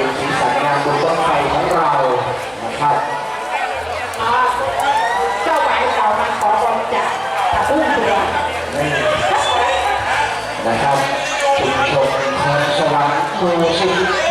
เป็นสีสันงานบนต้นไฟของเรานะครับเจ้าหวายเก่ามาขอบริจาคผักบุ้งตัวนี่นะครับชุมชนคนสวรรค์ค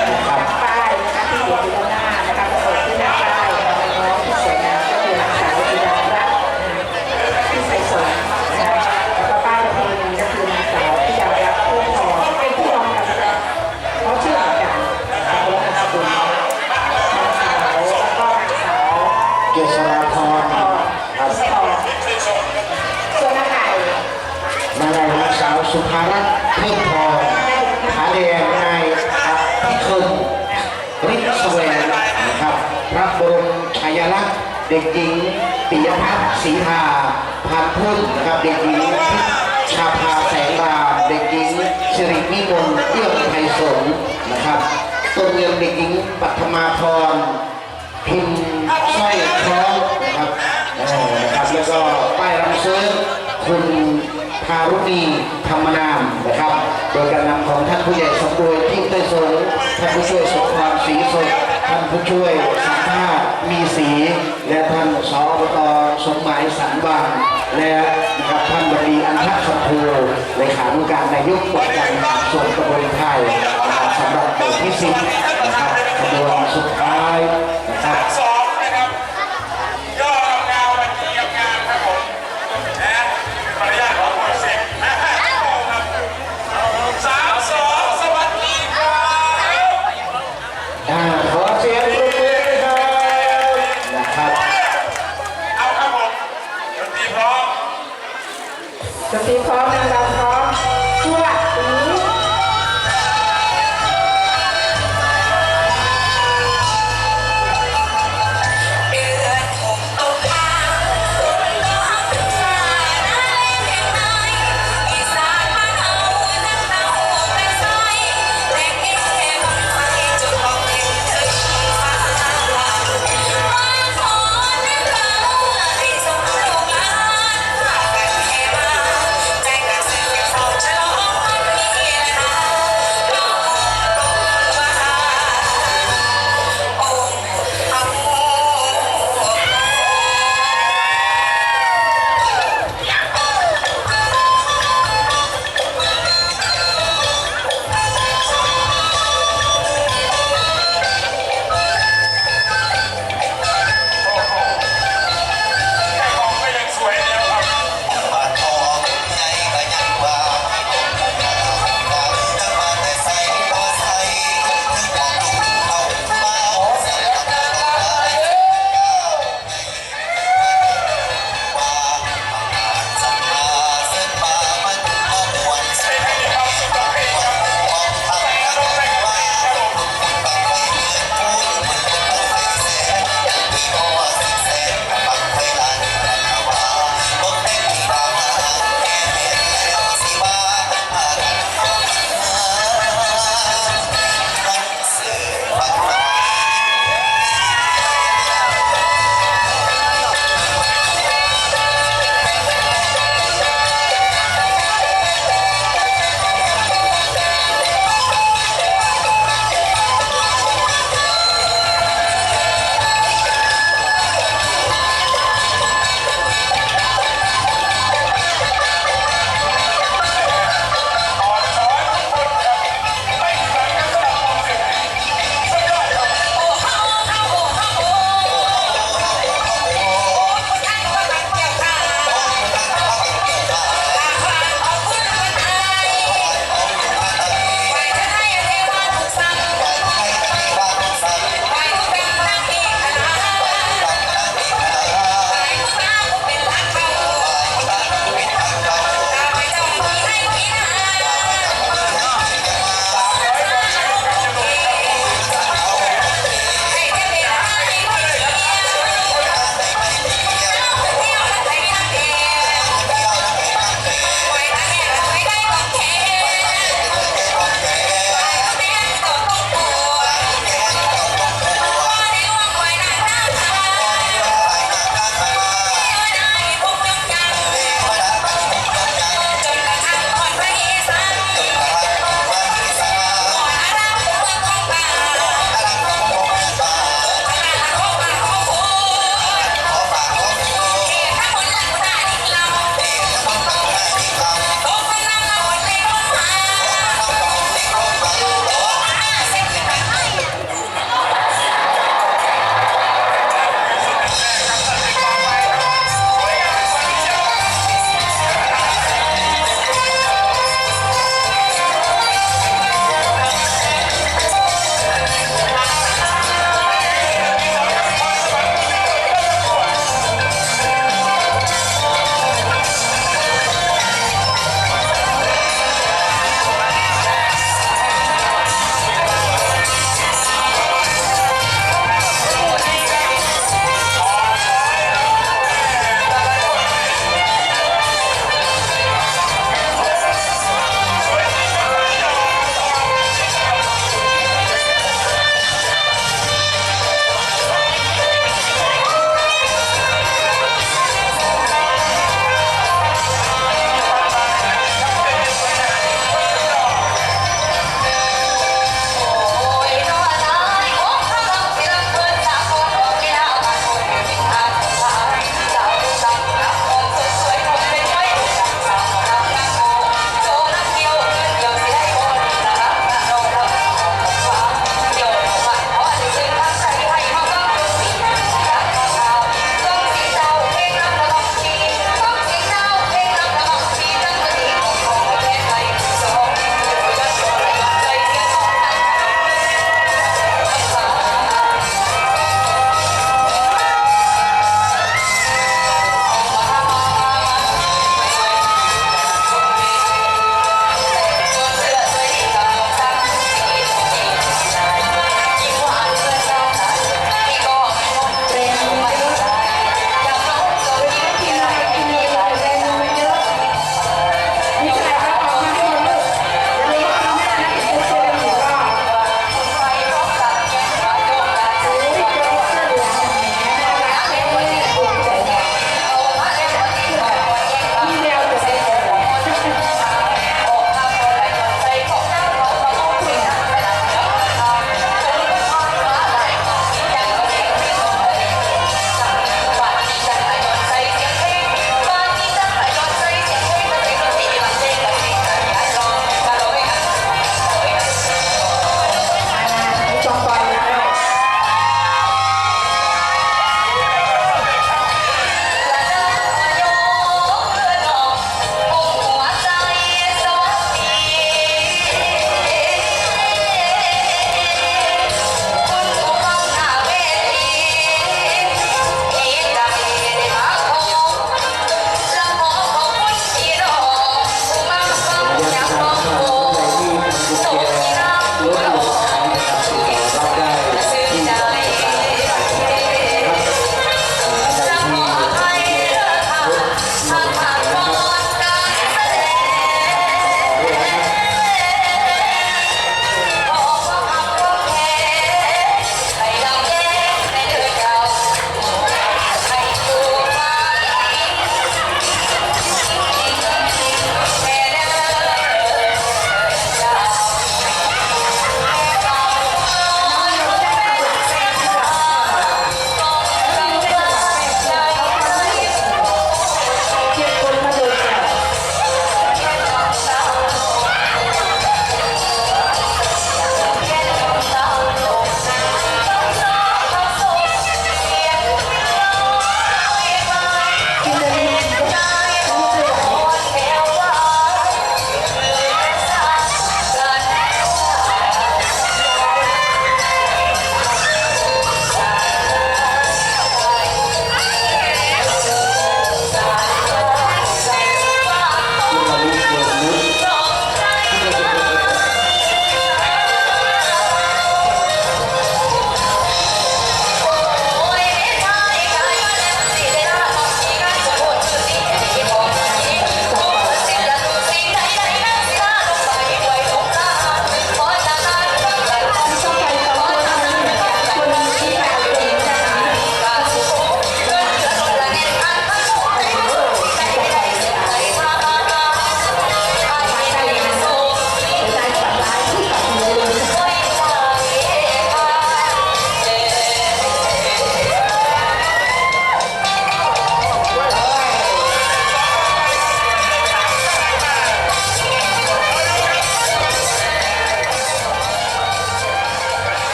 สีหาพันธุ์พึ่งนะครับเด็กหญิงชาภาแสงรามเด็กหญิงสิรินิมนเอื้อมไทยสงนะครับต้นเงินเด็กหญิงปัทมาพรพิมพ์สร้อยคล้องนะครับเออนะครับแล้วก็ป้ายรำซื้อคุณ พารุณีธรรมนามนะครับ โดยการนำของท่านผู้ใหญ่สมบูรณ์ที่ได้สงท่านผู้ช่วยสมพรศรีสดท่านผู้ช่วยสัมภาษณ์มีสี และท่านสอบตสมหมายสันบางและนะครับท่านบดีอันทักชมพูเลขานุการนายกองค์การส่วนตำบลไทยนะครับสำหรับเด็กที่สิบนะครับขบวนสุดท้ายนะครับ ดนตรีพร้อมนะคร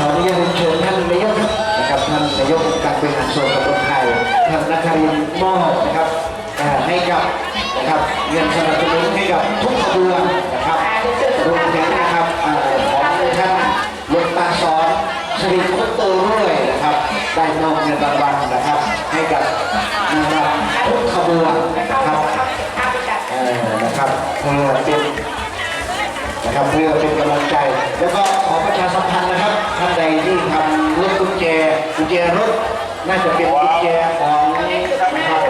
ขออนุญาตเชิญท่านนายกนะครับท่านนายกการบริหารส่วนองบลไทยท่านนักการินมอนะครับให้กับนะครับเงินสนับสนุนให้กับทุกขบวนนะครับรวมถึงนะครับของท่านหลวงตาสอนสิริพุตโตด้วยนะครับได้มอบเงินรางวัลนะครับ ให้กับนะครับทุกขบวนนะครับนะครับเพื่อเป็นนะครับเพื่อเป็นกำลังใจแล้วก็ ญแจรถน่าจะเป็นกุญแจของนะครับ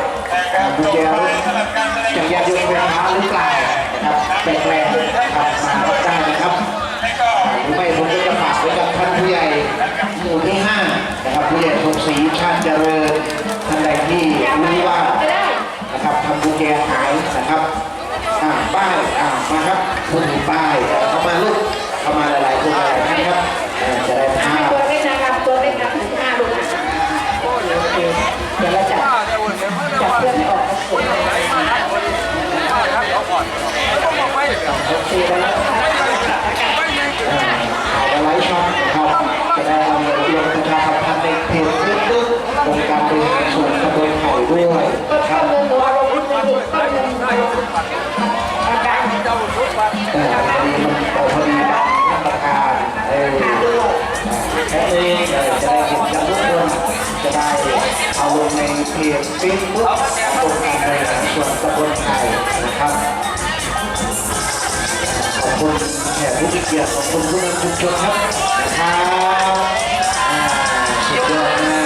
เอ่อกุญแจรถจักรยานยนต์ไฟฟ้าหรือเปล่านะครับแปลกๆนะครับมารับได้นะครับหรือไม่ผมก็จะฝากไว้กับท่านผู้ใหญ่หมู่ที่ห้านะครับผู้ใหญ่สมศรีชาติเจริญท่านใดที่รู้ว่านะครับทำกุญแจหายนะครับอ่าป้ายอ่ามาครับคุณถือป้ายเข้ามาลูกเข้ามาหลาย จะได้เอาลงในเพจเฟบุ๊กตรงการบริหารส่วนตำบลไทยนะครับขอบคุณแขกผู้เกียรติขอบคุณผู้นัำชุมชนครับนะครับสุดยอดนะ